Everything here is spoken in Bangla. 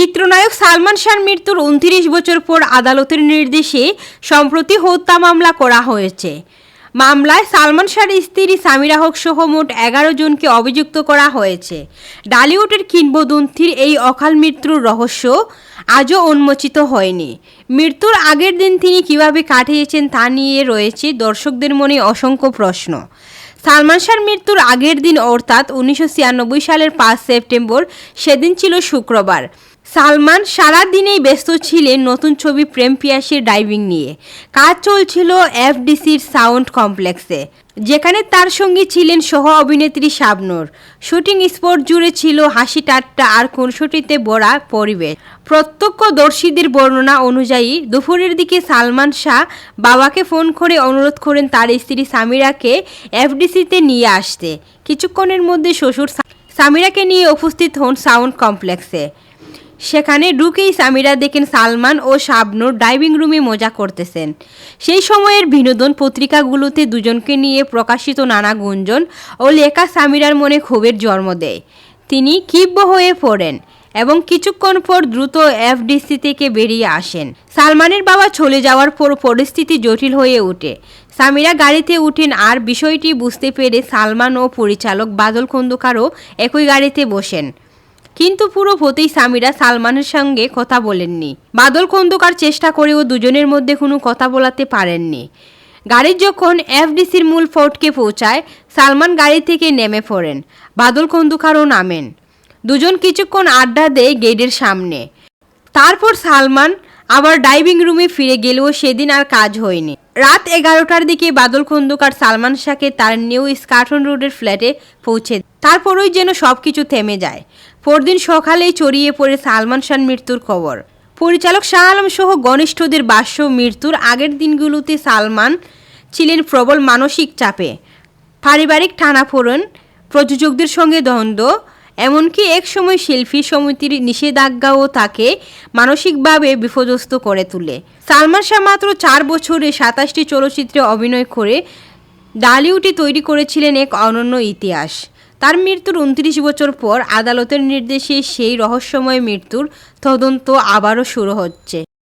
চিত্রনায়ক সালমান শাহর মৃত্যুর উনত্রিশ বছর পর আদালতের নির্দেশে সম্প্রতি হত্যা মামলা করা হয়েছে। মামলায় সালমান শাহর স্ত্রী সামিরা হক সহ মোট এগারো জনকে অভিযুক্ত করা হয়েছে। ডালিউডের কিংবদন্তির এই অকাল মৃত্যুর রহস্য আজও উন্মোচিত হয়নি। মৃত্যুর আগের দিন তিনি কীভাবে কাটিয়েছেন তা নিয়ে রয়েছে দর্শকদের মনে অসংখ্য প্রশ্ন। সালমান শাহর মৃত্যুর আগের দিন, অর্থাৎ উনিশশো ছিয়ানব্বই সালের পাঁচ সেপ্টেম্বর, সেদিন ছিল শুক্রবার। সালমান সারা দিনেই ব্যস্ত ছিলেন নতুন ছবি প্রেম পিয়াসের ডাইভিং নিয়ে। কাজ চলছিল এফডিসির সাউন্ড কমপ্লেক্সে, যেখানে তার সঙ্গে ছিলেন সহ অভিনেত্রী শাবনূর। শুটিং স্পট জুড়ে ছিল হাসি ঠাট্টা আর খুনসুটিতে ভরা পরিবেশ। প্রত্যক্ষদর্শীদের বর্ণনা অনুযায়ী, দুপুরের দিকে সালমান শাহ বাবাকে ফোন করে অনুরোধ করেন তার স্ত্রী সামিরাকে এফডিসিতে নিয়ে আসতে। কিছুক্ষণের মধ্যে শ্বশুর সামিরাকে নিয়ে উপস্থিত হন সাউন্ড কমপ্লেক্সে। সেখানে ঢুকেই সামিরা দেখেন সালমান ও শাবনুর ডাইভিং রুমে মজা করতেছেন। সেই সময়ের বিনোদন পত্রিকাগুলোতে দুজনকে নিয়ে প্রকাশিত নানা গুঞ্জন ও লেখা সামিরার মনে ক্ষোভের জন্ম দেয়। তিনি ক্ষিপ্ত হয়ে পড়েন এবং কিছুক্ষণ পর দ্রুত এফডিসি থেকে বেরিয়ে আসেন। সালমানের বাবা চলে যাওয়ার পর পরিস্থিতি জটিল হয়ে ওঠে। সামিরা গাড়িতে উঠেন আর বিষয়টি বুঝতে পেরে সালমান ও পরিচালক বাদল খন্দকারও একই গাড়িতে বসেন। কিন্তু পুরো ভোতেই সামিরা সালমানের সঙ্গে কথা বলেননি। বাদল খন্দকার চেষ্টা করেও দুজনের মধ্যে কোনো কথা বলাতে পারেননি। গাড়ি যখন এফডিসির মূল ফোর্টকে পৌঁছায়, সালমান গাড়ি থেকে নেমে পড়েন। বাদল খন্দকারও নামেন। দুজন কিছুক্ষণ আড্ডা দেয় গেটের সামনে। তারপর সালমান আবার ডাইভিং রুমে ফিরে গেলেও সেদিন আর কাজ হয়নি। রাত এগারোটার দিকে বাদল খন্দকার সালমান শাহকে তার নিউ স্কাটন রোডের ফ্ল্যাটে পৌঁছে তারপরই যেন সব কিছু থেমে যায়। পরদিন সকালেই ছড়িয়ে পড়ে সালমান শাহর মৃত্যুর খবর। পরিচালক শাহ আলম সহ ঘনিষ্ঠদের বাস্য মৃত্যুর আগের দিনগুলোতে সালমান ছিলেন প্রবল মানসিক চাপে। পারিবারিক টানাফোড়ন প্রযোজকদের সঙ্গে দ্বন্দ্ব এমনকি এক সময় শিল্পী সমিতির নিষেধাজ্ঞাও তাকে মানসিকভাবে বিপর্যস্ত করে তোলে। সালমান শাহ মাত্র চার বছরে সাতাশটি চলচ্চিত্রে অভিনয় করে ডালিউটি তৈরি করেছিলেন এক অনন্য ইতিহাস। তার মৃত্যুর উনত্রিশ বছর পর আদালতের নির্দেশে সেই রহস্যময় মৃত্যুর তদন্ত আবারও শুরু হচ্ছে।